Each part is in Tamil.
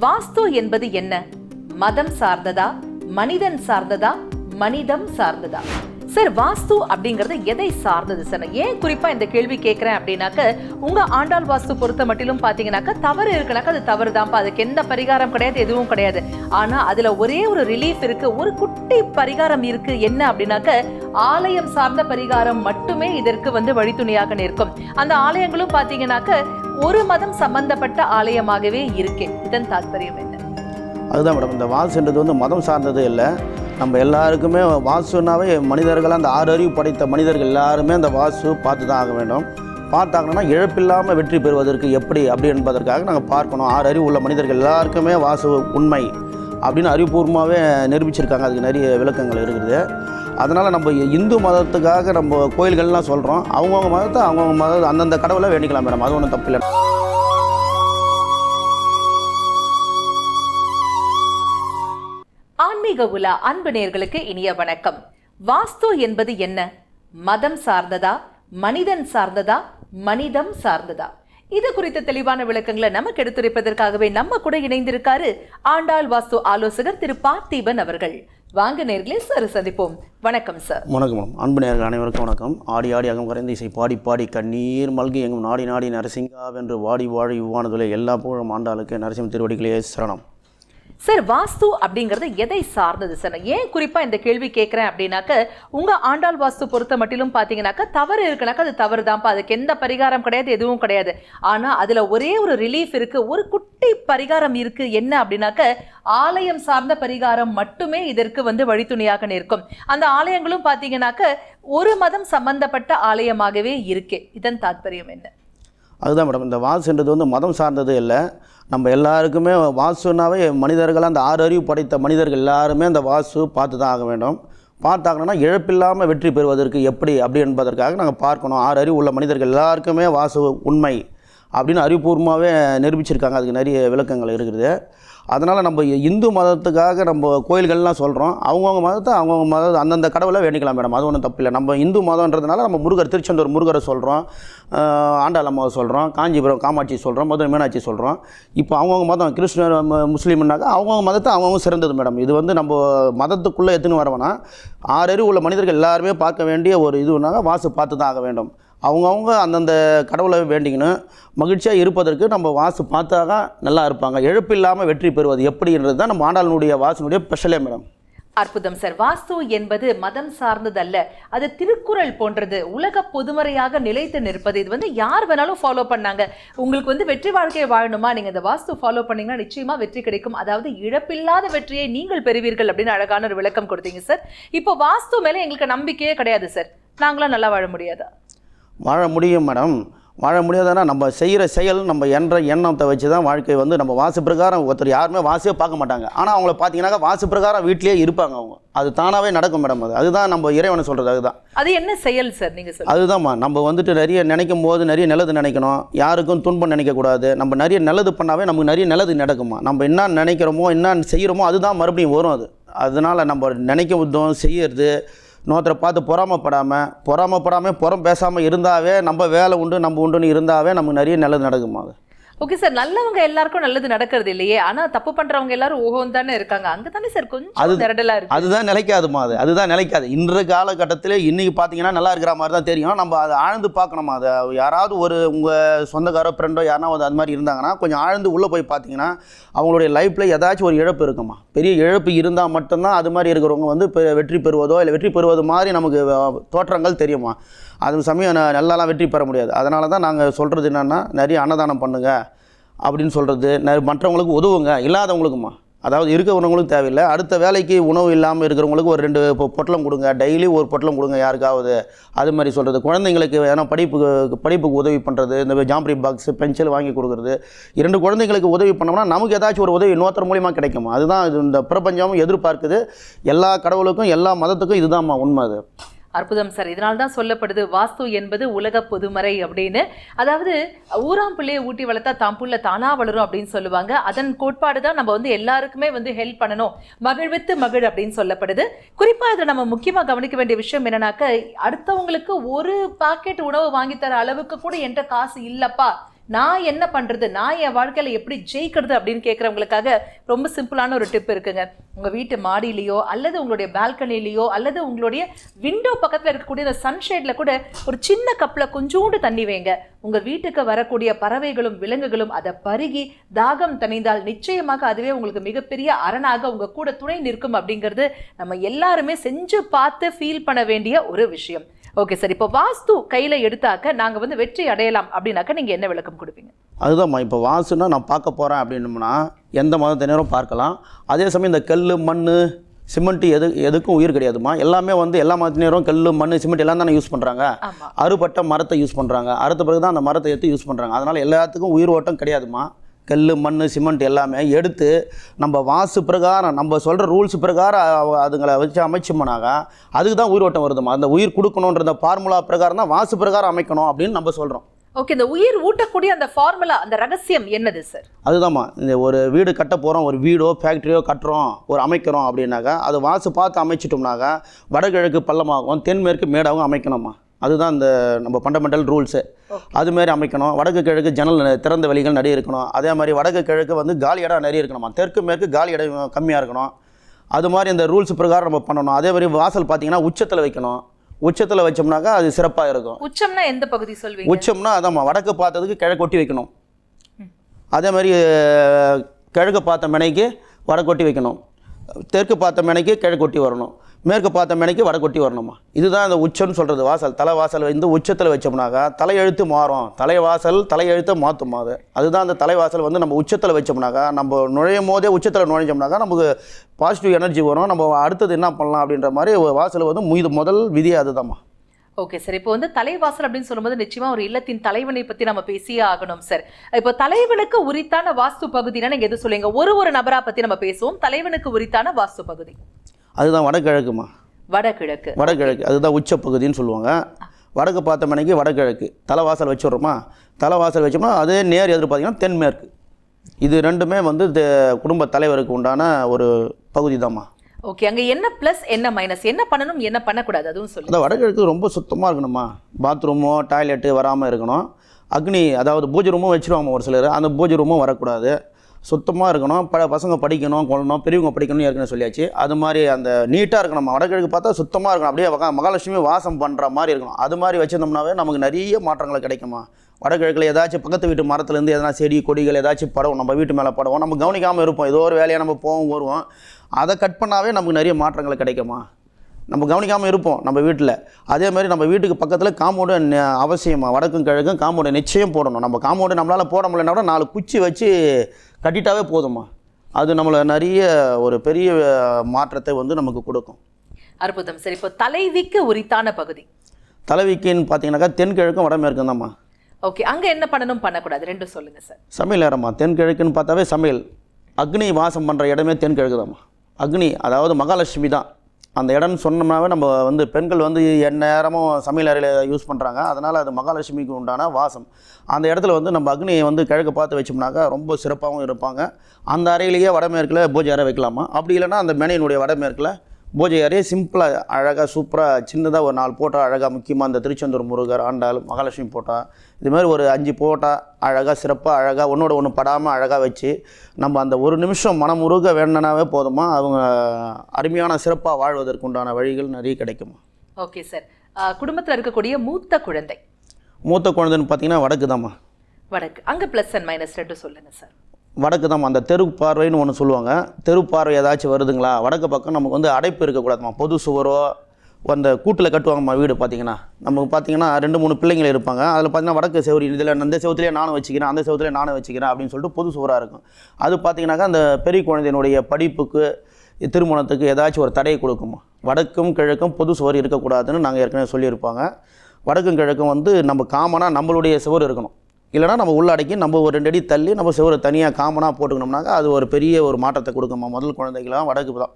வாஸ்து என்பது என்ன? மதம் சார்ந்ததா? மனிதன் சார்ந்ததா? மனிதம் சார்ந்ததா? சார் வாஸ்து அப்படிங்கறது எதை சார்ந்தது சார்? நான் ஏன் குறிப்பா இந்த கேள்வி கேட்கிறேன் அப்படின்னாக்க உங்க ஆண்டாள் வாஸ்து பொறுத்த மட்டிலும் பாத்தீங்கன்னாக்கா தவறு இருக்குனாக்கா அது தவறு தான்ப்பா அதுக்கு எந்த பரிகாரம் கிடையாது எதுவும் கிடையாது. ஆனா அதுல ஒரே ஒரு ரிலீஃப் இருக்கு. ஒரு குட்டி பரிகாரம் இருக்கு. என்ன அப்படின்னாக்க ஆலயம் சார்ந்த பரிகாரம் மட்டுமே இதற்கு வந்து வழித்துணையாக நிற்கும். அந்த ஆலயங்களும் பாத்தீங்கன்னாக்க ஒரு மதம் சம்பந்தப்பட்ட ஆலயமாகவே இருக்கு. இதன் தாத்பரியம் என்ன? அதுதான் மேடம். இந்த வாஸ்துன்றது வந்து மதம் சார்ந்தது இல்லை. நம்ம எல்லாருக்குமே வாசுனாவே மனிதர்கள் அந்த ஆறு அறிவு படைத்த மனிதர்கள் எல்லாருமே அந்த வாசு பார்த்து தான் ஆக வேண்டும். பார்த்தாங்கன்னா இழப்பில்லாமல் வெற்றி பெறுவதற்கு எப்படி அப்படி என்பதற்காக நாங்கள் பார்க்கணும். ஆறு அறிவு உள்ள மனிதர்கள் எல்லாருக்குமே வாசு உண்மை அப்படின்னு அறிவுபூர்வமாகவே நிரூபிச்சிருக்காங்க. அதுக்கு நிறைய விளக்கங்கள் இருக்குது. அதனால் நம்ம இந்து மதத்துக்காக நம்ம கோயில்கள்லாம் சொல்கிறோம் அவங்கவுங்க மதத்தை அவங்கவுங்க மதத்தை அந்தந்த கடவுளை வேண்டிக்கலாம் மேடம். அது ஒன்றும் தப்பு ஆன்மீக உலா அன்பு நேர்களுக்கு இனிய வணக்கம். வாஸ்து என்பது என்ன? மதம் சார்ந்ததா? மனிதன் சார்ந்ததா? மனிதம் சார்ந்ததா? இது குறித்த தெளிவான விளக்கங்களை நமக்கு எடுத்துரைப்பதற்காகவே நம்ம கூட இணைந்திருக்காரு ஆண்டாள் வாஸ்து ஆலோசகர் திரு பார்த்திபன் அவர்கள். வாங்க நேர்களே சார் சந்திப்போம். வணக்கம் சார். வணக்கம் அன்பு நேர்கள் அனைவருக்கும் வணக்கம். ஆடி ஆடி அகம் கரைந்த இசை பாடி பாடி கண்ணீர் மல்கி எங்கும் நாடி நாடி நரசிங்காவென்று வாடி வாழி இவ்வானதுல எல்லா புகழும் ஆண்டாளுக்கு நரசிம்ம திருவடிகளே சரணம். சார் வாஸ்து அப்படிங்கிறது எதை சார்ந்தது சார்? நான் ஏன் குறிப்பாக இந்த கேள்வி கேட்குறேன் அப்படின்னாக்க உங்கள் ஆண்டாள் வாஸ்து பொறுத்த மட்டிலும் பார்த்தீங்கன்னாக்கா தவறு இருக்குனாக்கா அது தவறு தான்ப்பா அதுக்கு எந்த பரிகாரம் கிடையாது எதுவும் கிடையாது. ஆனால் அதில் ஒரே ஒரு ரிலீஃப் இருக்குது ஒரு குட்டி பரிகாரம் இருக்குது என்ன அப்படின்னாக்க ஆலயம் சார்ந்த பரிகாரம் மட்டுமே இதற்கு வந்து வழித்துணையாக நிற்கும். அந்த ஆலயங்களும் பார்த்தீங்கன்னாக்க ஒரு மதம் சம்பந்தப்பட்ட ஆலயமாகவே இருக்கே. இதன் தாத்பரியம் என்ன? அதுதான் மேடம் இந்த வாசுன்றது வந்து மதம் சார்ந்தது இல்லை. நம்ம எல்லாருக்குமே வாசுனாவே மனிதர்கள் அந்த ஆறு அறிவு படைத்த மனிதர்கள் எல்லாருமே அந்த வாசு பார்த்து தான் ஆக வேண்டும். பார்த்தாங்கன்னா இழப்பில்லாமல் வெற்றி பெறுவதற்கு எப்படி அப்படி என்பதற்காக நாங்கள் பார்க்கணும். ஆறு அறிவு உள்ள மனிதர்கள் எல்லாருக்குமே வாசு உண்மை அப்படின்னு அறிவுபூர்வமாகவே நிரூபிச்சிருக்காங்க. அதுக்கு நிறைய விளக்கங்கள் இருக்குது. அதனால் நம்ம இந்து மதத்துக்காக நம்ம கோயில்கள்லாம் சொல்கிறோம் அவங்கவுங்க மதத்தை அவங்கவுங்க மதத்தை அந்தந்த கடவுளை வேண்டிக்கலாம் மேடம். அது ஒன்றும் தப்பில்லை நம்ம இந்து மதம்ன்றதுனால நம்ம முருகர் திருச்செந்தூர் முருகரை சொல்கிறோம் ஆண்டாள் அம்மாவை சொல்கிறோம் காஞ்சிபுரம் காமாட்சி சொல்கிறோம் மதுரை மீனாட்சி சொல்கிறோம் இப்போ அவங்கவுங்க மதம் கிருஷ்ணர் முஸ்லீம்னாக்கா அவங்கவுங்க மதத்தை அவங்கவுங்க சிறந்தது மேடம். இது வந்து நம்ம மதத்துக்குள்ளே எத்துன்னு வரவேனா ஆறறிவு உள்ள மனிதர்கள் எல்லாருமே பார்க்க வேண்டிய ஒரு இதுனாக்க வாசு பார்த்து தான் ஆக வேண்டும். அவங்கவுங்க அந்தந்த கடவுளை வேண்டிக்கணும். மகிழ்ச்சியாக இருப்பதற்கு நம்ம வாசு பார்த்தாதான் நல்லா இருப்பாங்க. இழப்பில்லாமல் வெற்றி பெறுவது எப்படின்றது தான் நம்ம ஆண்டாளனுடைய வாசனுடைய ஸ்பெஷலே மேடம். அற்புதம் சார். வாஸ்து என்பது மதம் சார்ந்ததல்ல. அது திருக்குறள் போன்றது. உலக பொதுமறையாக நிலைத்து நிற்பது. இது வந்து யார் வேணாலும் ஃபாலோ பண்ணாங்க. உங்களுக்கு வந்து வெற்றி வாழ்க்கையை வாழணுமா? நீங்க இந்த வாஸ்து ஃபாலோ பண்ணீங்கன்னா நிச்சயமா வெற்றி கிடைக்கும். அதாவது இழப்பில்லாத வெற்றியை நீங்கள் பெறுவீர்கள் அப்படின்னு அழகான ஒரு விளக்கம் கொடுத்தீங்க சார். இப்போ வாஸ்து மேல எங்களுக்கு நம்பிக்கையே கிடையாது சார். நாங்களாம் நல்லா வாழ முடியாதா? வாழ முடியும் மேடம். வாழ முடியாதுன்னா நம்ம செய்கிற செயல் நம்ம என்ற எண்ணத்தை வச்சு தான் வாழ்க்கை வந்து நம்ம வாசு பிரகாரம் ஒருத்தர் யாருமே வாசியே பார்க்க மாட்டாங்க. ஆனால் அவங்கள பார்த்தீங்கன்னாக்கா வாசு பிரகாரம் வீட்டிலேயே இருப்பாங்க அவங்க. அது தானாகவே நடக்கும் மேடம் அது. அதுதான் நம்ம இறைவனை சொல்கிறது அதுதான். அது என்ன செயல் சார் நீங்க சொல்லுங்க அதுதான்மா. நம்ம வந்துட்டு நிறைய நினைக்கும் போது நிறைய நல்லது நினைக்கணும். யாருக்கும் துன்பம் நினைக்கக்கூடாது நம்ம நிறைய நல்லது பண்ணாவே நமக்கு நிறைய நல்லது நடக்குமா? நம்ம என்ன நினைக்கிறோமோ என்ன செய்கிறோமோ அதுதான் மறுபடியும் வரும் அது. அதனால் நம்ம நினைக்க விதம் செய்யறது இன்னொருத்தரை பார்த்து பொறாமப்படாமல் பொறாமப்படாமல் புறம் பேசாமல் இருந்தாவே நம்ம வேலை உண்டு நம்ம உண்டுன்னு இருந்தாவே நமக்கு நிறைய நல்லது நடக்குமா அது ஓகே சார் நல்லவங்க எல்லாருக்கும் நல்லது நடக்கிறது இல்லையே. ஆனா தப்பு பண்றவங்க எல்லாரும் ஓஹோன்னு தானே இருக்காங்க. அங்க தானே சார் கொஞ்சம் அது- நிரடலா இருக்கு. அதுதான் நிலைக்காதுமா அது. அதுதான் நிலைக்காது. இன்று காலகட்டத்தில் இன்றைக்கி பார்த்தீங்கன்னா நல்லா இருக்கிற மாதிரி தான் தெரியும். நம்ம அதை ஆழ்ந்து பார்க்கணுமா? அதை யாராவது ஒரு உங்கள் சொந்தக்காரோ ஃப்ரெண்டோ யாராவது அது மாதிரி இருந்தாங்கன்னா கொஞ்சம் ஆழ்ந்து உள்ளே போய் பார்த்தீங்கன்னா அவங்களுடைய லைஃப்பில் ஏதாச்சும் ஒரு இழப்பு இருக்குமா? பெரிய இழப்பு இருந்தால் மட்டும்தான் அது மாதிரி இருக்கிறவங்க வந்து வெற்றி பெறுவதோ இல்லை வெற்றி பெறுவது மாதிரி நமக்கு தோற்றங்கள் தெரியுமா? அது சமயம் ந- நல்லாலாம் வெற்றி பெற முடியாது. அதனால தான் நாங்கள் சொல்கிறது என்னென்னா நிறைய அன்னதானம் பண்ணுங்க அப்படின்னு சொல்கிறது மற்றவங்களுக்கு உதவுங்க இல்லாதவங்களுக்குமா? அதாவது இருக்கிறவங்களுக்கு தேவையில்லை. அடுத்த வேலைக்கு உணவு இல்லாமல் இருக்கிறவங்களுக்கு ஒரு ரெண்டு பொட்டலம் கொடுங்க. டெய்லி ஒரு பொட்டலம் கொடுங்க யாருக்காவது. அது மாதிரி சொல்கிறது குழந்தைங்களுக்கு ஏன்னா படிப்புக்கு படிப்புக்கு உதவி பண்ணுறது இந்த ஜாம்பரி பாக்ஸ் பென்சில் வாங்கி கொடுக்குறது. இரண்டு குழந்தைங்களுக்கு உதவி பண்ணோம்னா நமக்கு ஏதாச்சும் ஒரு உதவி இன்னொருத்தர் மூலியமாக கிடைக்கும்? அதுதான் இது இந்த பிரபஞ்சமும் எதிர்பார்க்குது. எல்லா கடவுளுக்கும் எல்லா மதத்துக்கும் இதுதான்மா உண்மை அது. அற்புதம் சார். இதனால் தான் சொல்லப்படுது வாஸ்து என்பது உலக பொதுமறை அப்படின்னு. அதாவது ஊராம் பிள்ளையை ஊட்டி வளர்த்தா தாம் புள்ள தானா வளரும் அப்படின்னு சொல்லுவாங்க. அதன் கோட்பாடு தான் நம்ம வந்து எல்லாருக்குமே வந்து ஹெல்ப் பண்ணணும். மகிழ்வித்து மகிழ் அப்படின்னு சொல்லப்படுது. குறிப்பாக இதில் நம்ம முக்கியமாக கவனிக்க வேண்டிய விஷயம் என்னன்னாக்க அடுத்தவங்களுக்கு ஒரு பாக்கெட் உணவு வாங்கித்தர தர அளவுக்கு கூட என்கிட்ட காசு இல்லப்பா. நான் என்ன பண்ணுறது நான் என் வாழ்க்கையில் எப்படி ஜெயிக்கிறது அப்படின்னு கேட்குறவங்களுக்காக ரொம்ப சிம்பிளான ஒரு டிப் இருக்குங்க. உங்கள் வீட்டு மாடியிலையோ அல்லது உங்களுடைய பால்கனிலேயோ அல்லது உங்களுடைய விண்டோ பக்கத்தில் இருக்கக்கூடிய அந்த சன்ஷேடில் கூட ஒரு சின்ன கப்பில் கொஞ்சோண்டு தண்ணி வைங்க. உங்கள் வீட்டுக்கு வரக்கூடிய பறவைகளும் விலங்குகளும் அதை பருகி தாகம் தணிந்தால் நிச்சயமாக அதுவே உங்களுக்கு மிகப்பெரிய அரணாக உங்கள் கூட துணை நிற்கும் அப்படிங்கிறது நம்ம எல்லாருமே செஞ்சு பார்த்து ஃபீல் பண்ண வேண்டிய ஒரு விஷயம். ஓகே சார் இப்போ வாஸ்து கையில் எடுத்தாக்க நாங்கள் வந்து வெற்றி அடையலாம் அப்படின்னாக்க நீங்கள் என்ன விளக்கம் கொடுப்பீங்க? அதுதான்மா இப்போ வாசுன்னா நான் பார்க்க போகிறேன் அப்படின்னோம்னா எந்த மதத்தினரும் பார்க்கலாம். அதே சமயம் இந்த கல் மண் சிமெண்ட் எது எதுக்கும் உயிர் கிடையாதுமா. எல்லாமே வந்து எல்லா மதத்தினரும் கல் மண் சிமெண்ட் எல்லாம் தானே யூஸ் பண்ணுறாங்க அறுபட்ட மரத்தை யூஸ் பண்ணுறாங்க அறுத்த பிறகு தான் அந்த மரத்தை எடுத்து யூஸ் பண்ணுறாங்க அதனால் எல்லாத்துக்கும் உயிர் ஓட்டம் கிடையாதுமா. கல் மண் சிமெண்ட் எல்லாமே எடுத்து நம்ம வாசு பிரகாரம் நம்ம சொல்கிற ரூல்ஸ் பிரகாரம் அதுங்களை வச்சு அமைச்சோம்னாக்கா அதுக்கு தான் உயிர் ஓட்டம் வருதுமா. அந்த உயிர் கொடுக்கணுன்ற ஃபார்முலா பிரகாரம் தான் வாசு பிரகாரம் அமைக்கணும் அப்படின்னு நம்ம சொல்கிறோம் ஓகே இந்த உயிர் ஊட்டக்கூடிய அந்த ஃபார்முலா அந்த ரகசியம் என்னது சார் அதுதாம்மா இந்த ஒரு வீடு கட்ட போகிறோம் ஒரு வீடோ ஃபேக்ட்ரியோ கட்டுறோம் ஒரு அமைக்கிறோம் அப்படின்னாக்கா அது வாசு பார்த்து அமைச்சிட்டோம்னாக்கா வடகிழக்கு பள்ளமாகவும் தென்மேற்கு மேடாகவும் அமைக்கணுமா அதுதான் இந்த நம்ம ஃபண்டமெண்டல் ரூல்ஸு அதுமாரி அமைக்கணும். வடக்கு கிழக்கு ஜன்னல் திறந்த வெளிகள் நிறைய இருக்கணும். அதே மாதிரி வடக்கு கிழக்கு வந்து காலி இடம் நிறைய இருக்கணுமா தெற்கு மேற்கு காலி இடம் கம்மியாக இருக்கணும். அது மாதிரி இந்த ரூல்ஸ் பிரகாரம் நம்ம பண்ணணும். அதே மாதிரி வாசல் பார்த்தீங்கன்னா உச்சத்தில் வைக்கணும். உச்சத்தில் வச்சோம்னாக்கா அது சிறப்பாக இருக்கும். உச்சம்னா எந்த பகுதி சொல்வீங்க? உச்சம்னா அதாம்மா வடக்கு பார்த்ததுக்கு கிழக்கு ஒட்டி வைக்கணும். அதே மாதிரி கிழக்கு பார்த்த மெனைக்கு வடக்கொட்டி வைக்கணும். தெற்கு பார்த்த மெனைக்கு கிழக்கு ஒட்டி வரணும். மேற்கு பார்த்த மேனைக்கு வடக்கொட்டி வரணுமா? இதுதான் இந்த உச்சம்னு சொல்கிறது வாசல். தலை வாசல் வந்து உச்சத்தில் வச்சோம்னாக்கா தலையெழுத்து மாறும். தலைவாசல் தலையெழுத்தை மாற்றும் அது. அதுதான் அந்த தலைவாசல் வந்து நம்ம உச்சத்தில் வச்சோம்னாக்கா நம்ம நுழையும் போதே உச்சத்தில் நுழைஞ்சோம்னாக்கா நமக்கு பாசிட்டிவ் எனர்ஜி வரும். நம்ம அடுத்தது என்ன பண்ணலாம் அப்படின்ற மாதிரி ஒரு வாசல் வந்து இது முதல் விதி அதுதாம்மா. ஓகே சார் இப்போ வந்து தலைவாசல் அப்படின்னு சொல்லும்போது நிச்சயமா ஒரு இல்லத்தின் தலைவனை பத்தி நம்ம பேசியே ஆகணும் சார் இப்போ தலைவனுக்கு உரித்தான வாஸ்து பகுதினா நீங்க எது சொல்லுங்க ஒரு ஒரு நபரா பத்தி நம்ம பேசுவோம். தலைவனுக்கு உரித்தான வாஸ்து பகுதி. அதுதான் வடகிழக்குமா? வடகிழக்கு. வடகிழக்கு. அதுதான் உச்சப்பகுதின்னு சொல்லுவாங்க. வடக்கு பார்த்த மணிக்கு வடகிழக்கு. தலைவாசல் வச்சுடுறோமா? தலைவாசல் வச்சோம்னா அதே நேர் எதிர் பார்த்தீங்கன்னா தென்மேற்கு. இது ரெண்டுமே வந்து குடும்ப தலைவருக்கு உண்டான ஒரு பகுதி தாம்மா ஓகே அங்க என்ன பிளஸ் என்ன மைனஸ் என்ன பண்ணணும் என்ன பண்ணக்கூடாது? அதுவும் சொல்லுங்க. அந்த வடகிழக்கு ரொம்ப சுத்தமாக இருக்கணுமா பாத்ரூமோ டாய்லெட்டு வராமல் இருக்கணும். அக்னி அதாவது பூஜை ரூமும் வச்சுருவாங்க ஒரு சிலர். அந்த பூஜை ரூமும் வரக்கூடாது. சுத்தமாக இருக்கணும் ப பசங்க படிக்கணும் கொள்ளணும் பெரியவங்க படிக்கணும் ஏற்கனவே சொல்லியாச்சு. அது மாதிரி அந்த நீட்டாக இருக்கணும். நம்ம வடகிழக்கு பார்த்தா சுத்தமாக இருக்கணும். அப்படியே மகாலட்சுமி வாசம் பண்ணுற மாதிரி இருக்கணும். அது மாதிரி வச்சுருந்தோம்னாவே நமக்கு நிறைய மாற்றங்கள் கிடைக்குமா? வடகிழக்கில் ஏதாச்சும் பக்கத்து வீட்டு மரத்துலேருந்து எதனா செடி கொடிகள் ஏதாச்சும் படவும் நம்ம வீட்டு மேலே படவும் நம்ம கவனிக்காமல் இருப்போம். ஏதோ ஒரு வேலையாக நம்ம போவோம் வருவோம். அதை கட் பண்ணாவே நமக்கு நிறைய மாற்றங்கள் கிடைக்குமா? நம்ம கவனிக்காமல் இருப்போம் நம்ம வீட்டில் அதே மாதிரி நம்ம வீட்டுக்கு பக்கத்தில் காம்பவுண்டு அவசியமாக வடக்கும் கிழக்கும் காம்பவுண்டு நிச்சயம் போடணும். நம்ம காம்பவுண்டு நம்மளால் போட முடியலனா கூட நாலு குச்சி வச்சு கட்டிட்டாவே போதுமா அது நம்மளை நிறைய ஒரு பெரிய மாற்றத்தை வந்து நமக்கு கொடுக்கும். அற்புதம். சார் இப்போ தலைவிக்கு உரித்தான பகுதி. தலைவிக்கின்னு பார்த்தீங்கன்னாக்கா தென்கிழக்கும் வடமேற்கும் தான்மா ஓகே அங்க என்ன பண்ணணும்? பண்ணக்கூடாது. ரெண்டும் சொல்லுங்க சார். சமையல் இடமா தென்கிழக்குன்னு பார்த்தாவே சமையல். அக்னி வாசம் பண்ணுற இடமே தென்கிழக்கு தான்மா அக்னி அதாவது மகாலட்சுமி தான். அந்த இடம்னு சொன்னோம்னாவே நம்ம வந்து பெண்கள் வந்து எந்நேரமும் சமையல் அறையில் யூஸ் பண்ணுறாங்க அதனால் அது மகாலட்சுமிக்கு உண்டான வாசம். அந்த இடத்துல வந்து நம்ம அக்னியை வந்து கிழக்கு பார்த்து வச்சோம்னாக்கா ரொம்ப சிறப்பாகவும் இருப்பாங்க. அந்த அறையிலேயே வடமேற்கில் பூஜை அறை வைக்கலாமா? அப்படி இல்லைன்னா அந்த மேனையினுடைய வடமேற்கில் பூஜை அறையே சிம்பிளாக அழகாக சூப்பராக சின்னதாக ஒரு நாலு போட்டா அழகாக முக்கியமாக அந்த திருச்செந்தூர் முருகர் ஆண்டாள் மகாலட்சுமி போட்டா. இது மாதிரி ஒரு அஞ்சு போட்டா அழகாக சிறப்பாக அழகாக ஒன்றோட ஒன்று படாமல் அழகாக வச்சு நம்ம அந்த ஒரு நிமிஷம் மனமுருக வேணுனாவே போதுமா? அவங்க அருமையான சிறப்பாக வாழ்வதற்கு உண்டான வழிகள் நிறைய கிடைக்குமா? Okay sir. குடும்பத்துல இருக்கக்கூடிய மூத்த குழந்தை. மூத்த குழந்தைன்னு பார்த்தீங்கன்னா வடக்கு தாம்மா வடக்கு. அங்க பிளஸ் அண்ட் மைனஸ் ரெண்டும் சொல்லுங்க சார். வடக்கு தான் அந்த தெரு பார்வைன்னு ஒன்று சொல்லுவாங்க. தெரு பார்வை ஏதாச்சும் வருதுங்களா? வடக்கு பக்கம் நமக்கு வந்து அடைப்பு இருக்கக்கூடாதுமா. பொது சுவரோ அந்த கூட்டில் கட்டுவாங்கம்மா வீடு பார்த்தீங்கன்னா நமக்கு பார்த்தீங்கன்னா ரெண்டு மூணு பிள்ளைங்கள் இருப்பாங்க. அதில் பார்த்தீங்கன்னா வடக்கு செவரி இதில் அந்த செவத்துலேயே நானும் வச்சுக்கிறேன் அந்த செவத்துலேயே நானும் வச்சுக்கிறேன் அப்படின்னு சொல்லிட்டு பொது சுவராக இருக்கும். அது பார்த்தீங்கன்னாக்கா அந்த பெரிய குழந்தையினுடைய படிப்புக்கு திருமணத்துக்கு ஏதாச்சும் ஒரு தடையை கொடுக்குமா? வடக்கும் கிழக்கும் பொது சுவர் இருக்கக்கூடாதுன்னு நாங்கள் ஏற்கனவே சொல்லியிருப்பாங்க. வடக்கும் கிழக்கும் வந்து நம்ம காமனாக நம்மளுடைய சுவர் இருக்கணும். இல்லைனா நம்ம உள்ளடக்கி நம்ம ஒரு ரெண்டு அடி தள்ளி நம்ம சுவரை தனியாக காமனாக போட்டுக்கணும்னாக்கா அது ஒரு பெரிய ஒரு மாற்றத்தை கொடுக்குமா முதல் குழந்தைகளாம் வடக்கு தான்.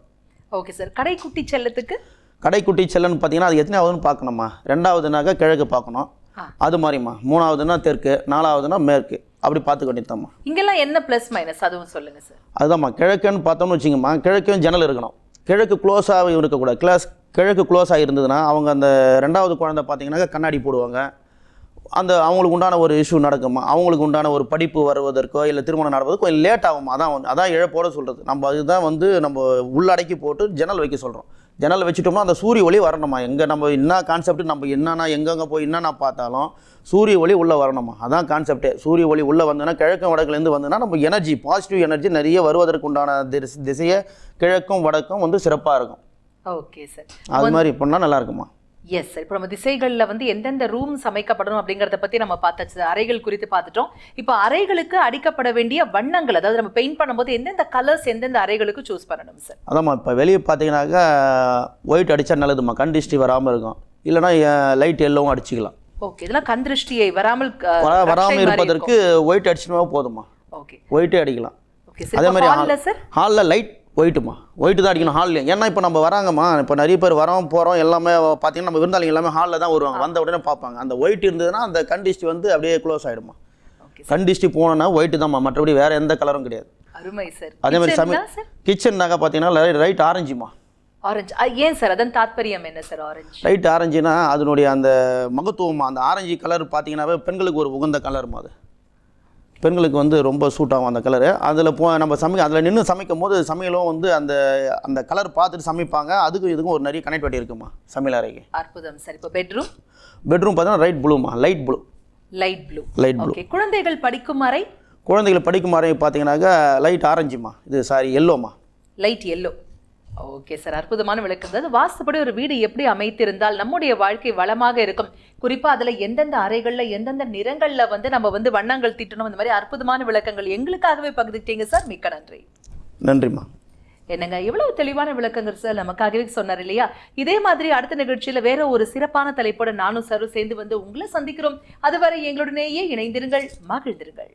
Okay sir. கடைக்குட்டி செல்லத்துக்கு? கடைக்குட்டி செல்லன்னு பார்த்தீங்கன்னா அது எத்தனாவதுன்னு பார்க்கணுமா ரெண்டாவதுனாக்கா கிழக்கு பார்க்கணும். அது மாதிரிம்மா. மூணாவதுன்னா தெற்கு நாலாவதுன்னா மேற்கு. அப்படி பார்த்து வேண்டியதாம்மா இங்கெல்லாம் என்ன பிளஸ் மைனஸ் அதுவும் சொல்லுங்க சார். அதுதாம்மா. கிழக்குன்னு பார்த்தோம்னு வச்சுங்கம்மா கிழக்கும் ஜன்னல் இருக்கணும். கிழக்கு க்ளோஸாக இருக்கக்கூடாது. கிளாஸ் கிழக்கு க்ளோஸாக இருந்ததுன்னா அவங்க அந்த ரெண்டாவது குழந்தை பார்த்தீங்கன்னாக்கா கண்ணாடி போடுவாங்க. அந்த அவங்களுக்கு உண்டான ஒரு இஷ்யூ நடக்குமா? அவங்களுக்கு உண்டான ஒரு படிப்பு வருவதற்கோ இல்லை திருமணம் நடப்பதற்கோ கொஞ்சம் லேட் ஆகுமா? அதான் வந்து அதான் இழப்போட சொல்கிறது நம்ம அதுதான் வந்து நம்ம உள்ளடக்கி போட்டு ஜன்னல் வைக்க சொல்கிறோம் ஜன்னல் வச்சுட்டோம்னா அந்த சூரிய ஒளி வரணுமா? எங்கே நம்ம என்ன கான்செப்ட் நம்ம என்னென்ன எங்கெங்கே போய் என்னென்ன பார்த்தாலும் சூரிய ஒளி உள்ளே வரணுமா? அதான் கான்செப்டே சூரிய ஒளி உள்ளே வந்ததுன்னா கிழக்கும் வடக்குலேருந்து வந்ததுன்னா நம்ம எனர்ஜி பாசிட்டிவ் எனர்ஜி நிறைய வருவதற்கு உண்டான திசை திசையை கிழக்கும் வடக்கும் வந்து சிறப்பாக இருக்கும். ஓகே சார் அது மாதிரி பண்ணால் நல்லா இருக்குமா? எஸ் சார் இப்போ நம்ம திசைகள்ல வந்து எந்தெந்த ரூம்ஸ் அமைக்கப்படணும் அப்படிங்கறத பத்தி நம்ம பார்த்தாச்சு. அறைகள் குறித்து பார்த்துட்டோம். இப்போ அறைகளுக்கு அடிக்கப்பட வேண்டிய வண்ணங்கள் அதாவது நம்ம பெயிண்ட் பண்ணும்போது எந்தெந்த கலர்ஸ் எந்தெந்த அறைகளுக்கு சூஸ் பண்ணணும் சார் அதாம்மா இப்போ வெளியே பார்த்தீங்கன்னாக்கா ஒயிட் அடித்தா நல்லதும்மா. கண் திருஷ்டி வராமல் இருக்கும். இல்லைனா லைட் எல்லோவும் அடிச்சுக்கலாம். ஓகே இதெல்லாம் கண் திருஷ்டியை வராமல் வராமல் இருப்பதற்கு ஒயிட் அடிச்சுனா போதுமா. ஓகே ஒயிட்டே அடிக்கலாம். ஓகே அதே மாதிரி ஹால்ல சார் ஹாலில் லைட் ஒயிட்டுமா ஒயிட்டு தான் அடிக்கணும் ஹாலில் ஏன்னா இப்போ நம்ம வராங்கம்மா. இப்போ நிறைய பேர் வரோம் போகிறோம் எல்லாமே பார்த்தீங்கன்னா நம்ம விருந்தாளிங்க எல்லாமே ஹாலில் தான் வருவாங்க. வந்த உடனே பார்ப்பாங்க. அந்த ஒயிட் இருந்ததுன்னா அந்த கண் திருஷ்டி வந்து அப்படியே க்ளோஸ் ஆகிடுமா ஓகே கண் திருஷ்டி போனோன்னா ஒயிட்டு தான்மா. மற்றபடி வேறு எந்த கலரும் கிடையாது. அருமை சார் அதே மாதிரி சமை சார் கிச்சன்னாக்கா பார்த்தீங்கன்னா ரைட் ஆரஞ்சுமா ஆரஞ்சு ஏன் சார் அதன் தாத்பரியம் என்ன சார் ஆரஞ்சு லைட் ஆரஞ்சுனா அதனுடைய அந்த மகத்துவம் அந்த ஆரஞ்சு கலர் பார்த்தீங்கன்னாவே பெண்களுக்கு ஒரு உகந்த கலருமா அது. பெண்களுக்கு வந்து ரொம்ப சூட் ஆகும் அந்த கலரு அதில் போ நம்ம சமைக்க அதில் நின்று சமைக்கும் போது சமையலும் வந்து அந்த அந்த கலர் பார்த்துட்டு சமைப்பாங்க. அதுக்கும் இதுக்கும் ஒரு நிறைய கனெக்டிவிட்டி இருக்குமா சமையல் அறைக்கு? அற்புதம் சார். இப்போ பெட்ரூம் பெட்ரூம் பார்த்தீங்கன்னா right ப்ளூமா light blue light blue light blue குழந்தைகள் படிக்கும் அறை? குழந்தைகள் படிக்கும் அறை பார்த்தீங்கன்னாக்கா லைட் ஆரஞ்சுமா இது சாரி எல்லோமா லைட் எல்லோ ஓகே சார் அற்புதமான விளக்கம். அதாவது வாஸ்துப்படி ஒரு வீடு எப்படி அமைத்திருந்தால் நம்முடைய வாழ்க்கை வளமாக இருக்கும். குறிப்பா அதுல எந்தெந்த அறைகள்ல எந்தெந்த நிறங்கள்ல வந்து நம்ம வந்து வண்ணங்கள் தீட்டணும் இந்த மாதிரி அற்புதமான விளக்கங்கள் எங்களுக்காகவே பகிர்ந்துட்டீங்க சார். மிக்க நன்றி. நன்றிம்மா. என்னங்க எவ்வளவு தெளிவான விளக்கங்கள் சார் நமக்காகவே சொன்னார் இல்லையா? இதே மாதிரி அடுத்த நிகழ்ச்சியில வேற ஒரு சிறப்பான தலைப்போட நானும் சரும் சேர்ந்து வந்து உங்களை சந்திக்கிறோம். அதுவரை எங்களுடனேயே இணைந்திருங்கள் மகிழ்ந்திருங்கள்.